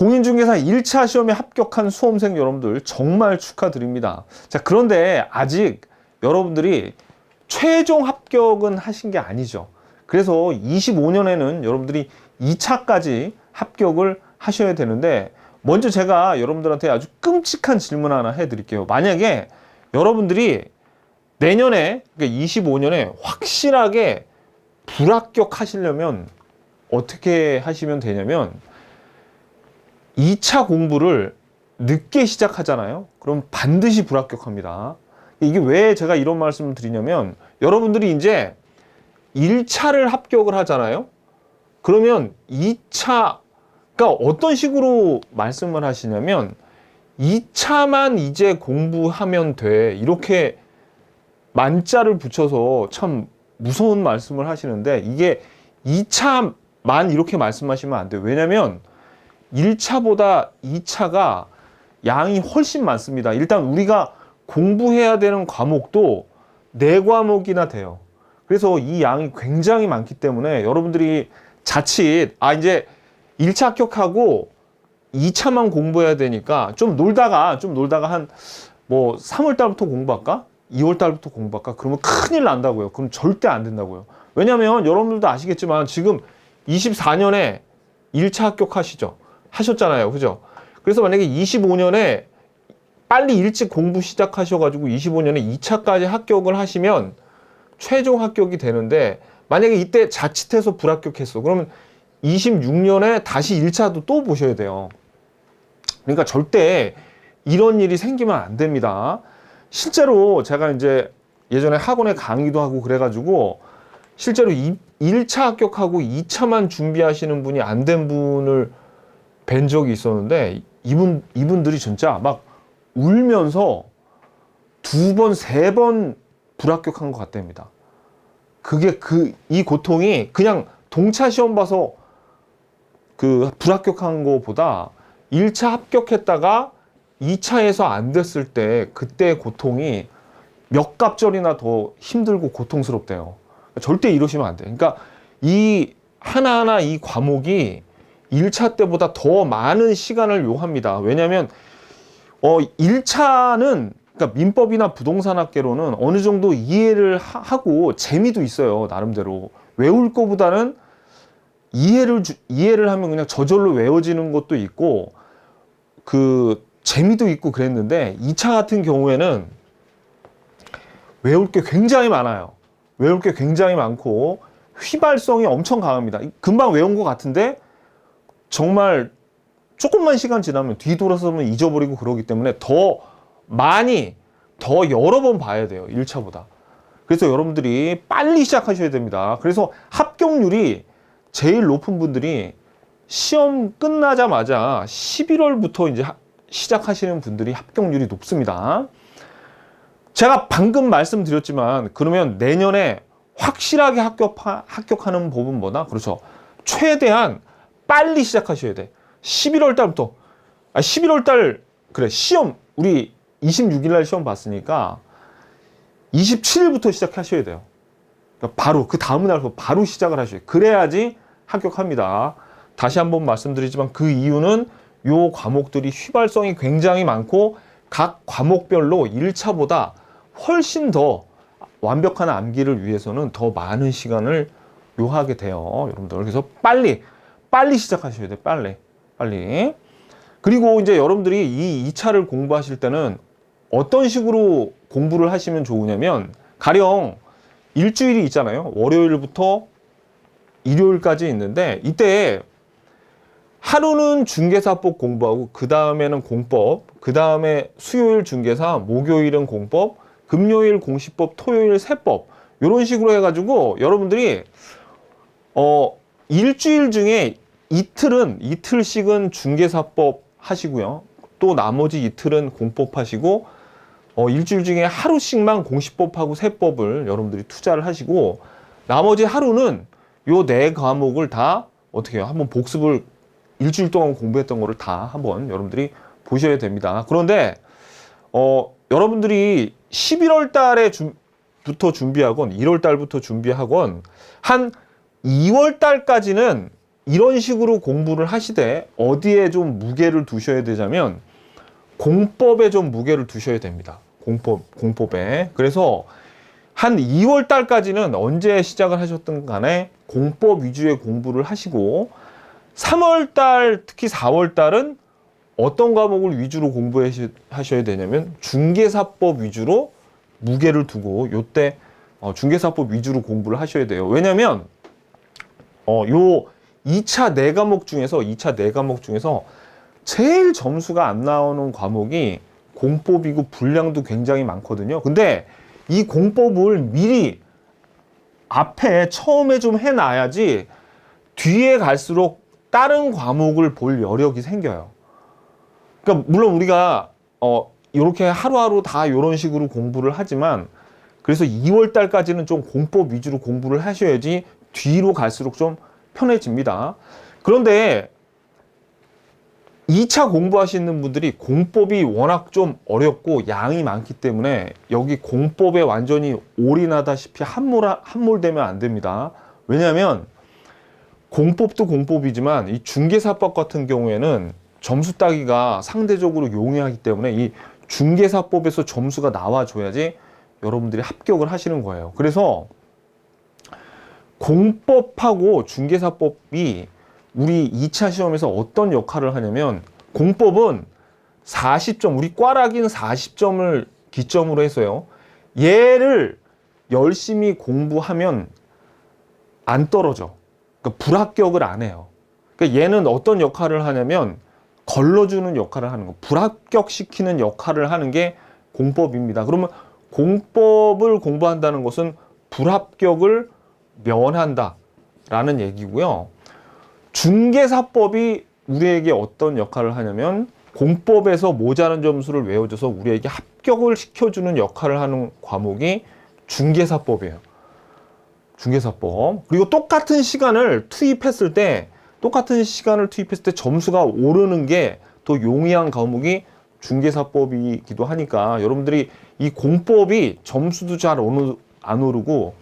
공인중개사 1차 시험에 합격한 수험생 여러분들 정말 축하드립니다. 자, 그런데 아직 여러분들이 최종 합격은 하신 게 아니죠. 그래서 25년에는 여러분들이 2차까지 합격을 하셔야 되는데 먼저 제가 여러분들한테 아주 끔찍한 질문 하나 해드릴게요. 만약에 여러분들이 내년에 그러니까 25년에 확실하게 불합격 하시려면 어떻게 하시면 되냐면 2차 공부를 늦게 시작하잖아요. 그럼 반드시 불합격합니다. 이게 왜 제가 이런 말씀을 드리냐면 여러분들이 이제 1차를 합격을 하잖아요. 그러면 2차가 어떤 식으로 말씀을 하시냐면 2차만 이제 공부하면 돼. 이렇게 만자를 붙여서 참 무서운 말씀을 하시는데 이게 2차만 이렇게 말씀하시면 안 돼요. 왜냐면 1차보다 2차가 양이 훨씬 많습니다. 일단 우리가 공부해야 되는 과목도 네 과목이나 돼요. 그래서 이 양이 굉장히 많기 때문에 여러분들이 자칫 아 이제 1차 합격하고 2차만 공부해야 되니까 좀 놀다가 좀 놀다가 한뭐 3월 달부터 공부할까? 2월 달부터 공부할까? 그러면 큰일 난다고요. 그럼 절대 안 된다고요. 왜냐면 여러분들도 아시겠지만 지금 24년에 1차 합격하시죠. 하셨잖아요. 그죠? 그래서 만약에 25년에 빨리 일찍 공부 시작하셔가지고 25년에 2차까지 합격을 하시면 최종 합격이 되는데 만약에 이때 자칫해서 불합격했어. 그러면 26년에 다시 1차도 또 보셔야 돼요. 그러니까 절대 이런 일이 생기면 안 됩니다. 실제로 제가 이제 예전에 학원에 강의도 하고 그래가지고 실제로 1차 합격하고 2차만 준비하시는 분이 안 된 분을 뵌 적이 있었는데 이분 이분들이 진짜 막 울면서 두 번, 세 번 불합격한 것 같답니다. 그게 그 이 고통이 그냥 동차 시험 봐서 그 불합격한 것보다 1차 합격했다가 2차에서 안 됐을 때 그때 고통이 몇 갑절이나 더 힘들고 고통스럽대요. 절대 이러시면 안 돼요. 그러니까 이 하나하나 이 과목이 1차 때보다 더 많은 시간을 요합니다. 왜냐하면 어 1차는 그러니까 민법이나 부동산학계로는 어느 정도 이해를 하- 하고 재미도 있어요. 나름대로 외울 거보다는 이해를 주- 이해를 하면 그냥 저절로 외워지는 것도 있고 그 재미도 있고 그랬는데 2차 같은 경우에는 외울 게 굉장히 많아요. 외울 게 굉장히 많고 휘발성이 엄청 강합니다. 금방 외운 것 같은데 정말 조금만 시간 지나면 뒤돌아서면 잊어버리고 그러기 때문에 더 많이 더 여러 번 봐야 돼요. 1차보다. 그래서 여러분들이 빨리 시작하셔야 됩니다. 그래서 합격률이 제일 높은 분들이 시험 끝나자마자 11월부터 이제 하- 시작하시는 분들이 합격률이 높습니다. 제가 방금 말씀드렸지만 그러면 내년에 확실하게 합격 합격하는 뭐다? 그렇죠. 최대한 빨리 시작하셔야 돼. 11월 달부터. 아, 11월 달 그래 시험 우리 26일 날 시험 봤으니까 27일부터 시작하셔야 돼요. 그러니까 바로 그 다음 날 바로 시작을 하셔요. 그래야지 합격합니다. 다시 한번 말씀드리지만 그 이유는 요 과목들이 휘발성이 굉장히 많고 각 과목별로 1차보다 훨씬 더 완벽한 암기를 위해서는 더 많은 시간을 요하게 돼요. 여러분들. 그래서 빨리, 빨리 시작하셔야 돼요. 빨리. 빨리. 그리고 이제 여러분들이 이 2차를 공부하실 때는 어떤 식으로 공부를 하시면 좋으냐면 가령 일주일이 있잖아요. 월요일부터 일요일까지 있는데 이때 하루는 중개사법 공부하고 그 다음에는 공법, 그 다음에 수요일 중개사, 목요일은 공법, 금요일 공시법, 토요일 세법 이런 식으로 해가지고 여러분들이 어 일주일 중에 이틀은 이틀씩은 중개사법 하시고요. 또 나머지 이틀은 공법 하시고 어 일주일 중에 하루씩만 공시법하고 세법을 여러분들이 투자를 하시고 나머지 하루는 요 네 과목을 다 어떻게 해요? 한번 복습을 일주일 동안 공부했던 거를 다 한번 여러분들이 보셔야 됩니다. 그런데 어 여러분들이 11월 달에 주, 부터 준비하건 1월 달부터 준비하건 한 2월 달까지는 이런 식으로 공부를 하시되 어디에 좀 무게를 두셔야 되자면 공법에 좀 무게를 두셔야 됩니다. 공법 공법에. 그래서 한 2월 달까지는 언제 시작을 하셨든 간에 공법 위주의 공부를 하시고 3월 달 특히 4월 달은 어떤 과목을 위주로 공부하셔야 되냐면 중개사법 위주로 무게를 두고 요때 어, 중개사법 위주로 공부를 하셔야 돼요. 왜냐면 어, 요 2차 네 과목 중에서 2차 네 과목 중에서 제일 점수가 안 나오는 과목이 공법이고 분량도 굉장히 많거든요. 근데 이 공법을 미리 앞에 처음에 좀 해놔야지 뒤에 갈수록 다른 과목을 볼 여력이 생겨요. 그러니까 물론 우리가 어 이렇게 하루하루 다 이런 식으로 공부를 하지만 그래서 2월 달까지는 좀 공법 위주로 공부를 하셔야지 뒤로 갈수록 좀 편해집니다. 그런데 2차 공부하시는 분들이 공법이 워낙 좀 어렵고 양이 많기 때문에 여기 공법에 완전히 올인하다시피 함몰, 함몰되면 안 됩니다. 왜냐하면 공법도 공법이지만 이 중개사법 같은 경우에는 점수 따기가 상대적으로 용이하기 때문에 이 중개사법에서 점수가 나와줘야지 여러분들이 합격을 하시는 거예요. 그래서 공법하고 중개사법이 우리 2차 시험에서 어떤 역할을 하냐면 공법은 40점, 우리 꽈락인 40점을 기점으로 해서요. 얘를 열심히 공부하면 안 떨어져. 그러니까 불합격을 안 해요. 그러니까 얘는 어떤 역할을 하냐면 걸러주는 역할을 하는 거, 불합격시키는 역할을 하는 게 공법입니다. 그러면 공법을 공부한다는 것은 불합격을 면한다 라는 얘기고요. 중개사법이 우리에게 어떤 역할을 하냐면 공법에서 모자란 점수를 외워줘서 우리에게 합격을 시켜주는 역할을 하는 과목이 중개사법이에요. 중개사법. 그리고 똑같은 시간을 투입했을 때, 똑같은 시간을 투입했을 때 점수가 오르는 게 더 용이한 과목이 중개사법이기도 하니까 여러분들이 이 공법이 점수도 잘 안 오르고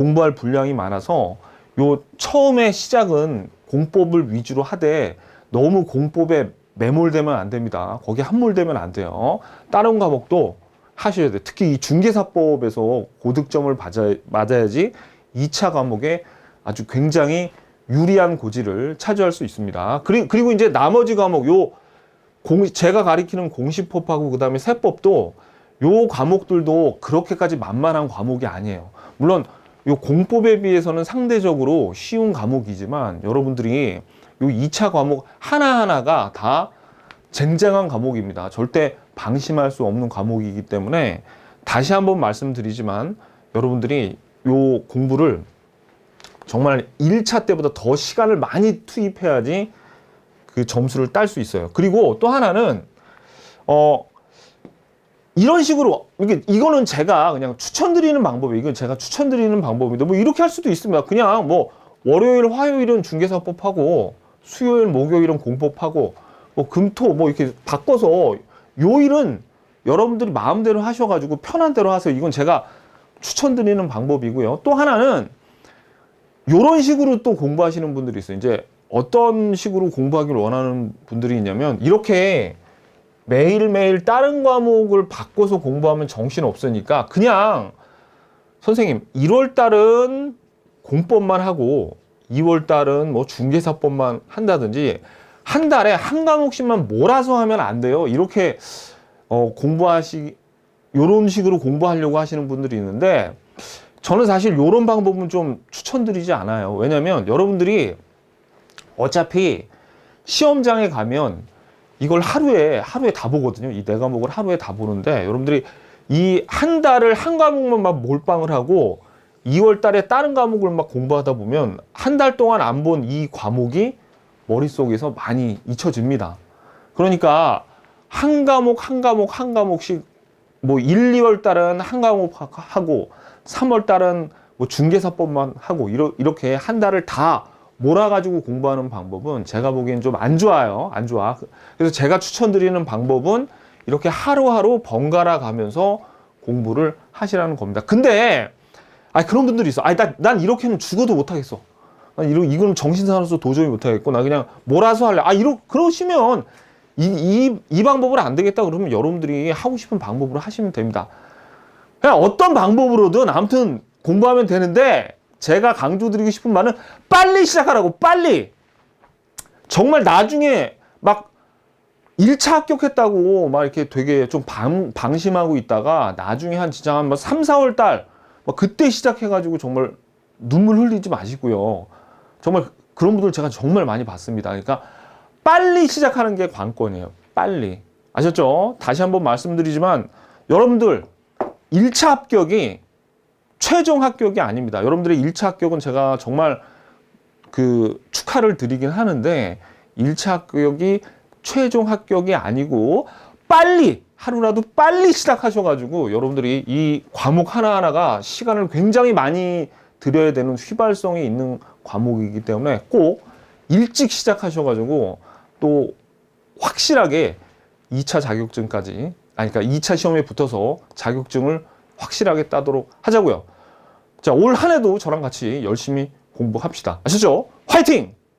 공부할 분량이 많아서 요 처음에 시작은 공법을 위주로 하되 너무 공법에 매몰되면 안 됩니다. 거기 함몰되면 안 돼요. 다른 과목도 하셔야 돼. 특히 이 중개사법에서 고득점을 맞아, 맞아야지 2차 과목에 아주 굉장히 유리한 고지를 차지할 수 있습니다. 그리, 그리고 이제 나머지 과목, 요, 공, 제가 가리키는 공시법하고 그 다음에 세법도 요 과목들도 그렇게까지 만만한 과목이 아니에요. 물론 요 공법에 비해서는 상대적으로 쉬운 과목이지만 여러분들이 요 2차 과목 하나하나가 다 쟁쟁한 과목입니다. 절대 방심할 수 없는 과목이기 때문에 다시 한번 말씀드리지만 여러분들이 요 공부를 정말 1차 때보다 더 시간을 많이 투입해야지 그 점수를 딸 수 있어요. 그리고 또 하나는 어 이런 식으로 이게 이거는 제가 그냥 추천드리는 방법이에요. 이건 제가 추천드리는 방법인데 뭐 이렇게 할 수도 있습니다. 그냥 뭐 월요일, 화요일은 중개사법하고 수요일, 목요일은 공법하고 뭐 금토 뭐 이렇게 바꿔서 요일은 여러분들이 마음대로 하셔가지고 편한 대로 하세요. 이건 제가 추천드리는 방법이고요. 또 하나는 요런 식으로 또 공부하시는 분들이 있어요. 이제 어떤 식으로 공부하기를 원하는 분들이 있냐면 이렇게 매일매일 다른 과목을 바꿔서 공부하면 정신 없으니까 그냥 선생님 1월 달은 공법만 하고 2월 달은 뭐 중개사법만 한다든지 한 달에 한 과목씩만 몰아서 하면 안 돼요. 이렇게 어 공부하시 요런 식으로 공부하려고 하시는 분들이 있는데 저는 사실 요런 방법은 좀 추천드리지 않아요. 왜냐면 여러분들이 어차피 시험장에 가면 이걸 하루에 하루에 다 보거든요. 이 네 과목을 하루에 다 보는데 여러분들이 이 한 달을 한 과목만 막 몰빵을 하고 2월 달에 다른 과목을 막 공부하다 보면 한 달 동안 안 본 이 과목이 머릿속에서 많이 잊혀집니다. 그러니까 한 과목 한 과목 한 과목씩 뭐 1, 2월 달은 한 과목 하고 3월 달은 뭐 중개사법만 하고 이렇게 한 달을 다 몰아가지고 공부하는 방법은 제가 보기엔 좀 안 좋아요. 안 좋아. 그래서 제가 추천드리는 방법은 이렇게 하루하루 번갈아 가면서 공부를 하시라는 겁니다. 근데, 아 그런 분들이 있어. 아니, 난, 난 이렇게는 죽어도 못 하겠어. 아, 이러 이거는 정신 사나서 도저히 못 하겠고 나 그냥 몰아서 할래. 아 이러 그러시면 이, 이, 이 방법으로 안 되겠다 그러면 여러분들이 하고 싶은 방법으로 하시면 됩니다. 그냥 어떤 방법으로든 아무튼 공부하면 되는데 제가 강조드리고 싶은 말은 빨리 시작하라고 빨리 정말 나중에 막 1차 합격했다고 막 이렇게 되게 좀 방, 방심하고 있다가 나중에 한 진짜 한 3, 4월 달막 그때 시작해가지고 정말 눈물 흘리지 마시고요. 정말 그런 분들 제가 정말 많이 봤습니다. 그러니까 빨리 시작하는 게 관건이에요. 빨리. 아셨죠? 다시 한번 말씀드리지만 여러분들 1차 합격이 최종 합격이 아닙니다. 여러분들의 1차 합격은 제가 정말 그 축하를 드리긴 하는데 1차 합격이 최종 합격이 아니고 빨리 하루라도 빨리 시작하셔가지고 여러분들이 이 과목 하나하나가 시간을 굉장히 많이 들여야 되는 휘발성이 있는 과목이기 때문에 꼭 일찍 시작하셔가지고 또 확실하게 2차 자격증까지 아니 그러니까 2차 시험에 붙어서 자격증을 확실하게 따도록 하자고요. 자, 올 한 해도 저랑 같이 열심히 공부합시다. 아시죠? 화이팅!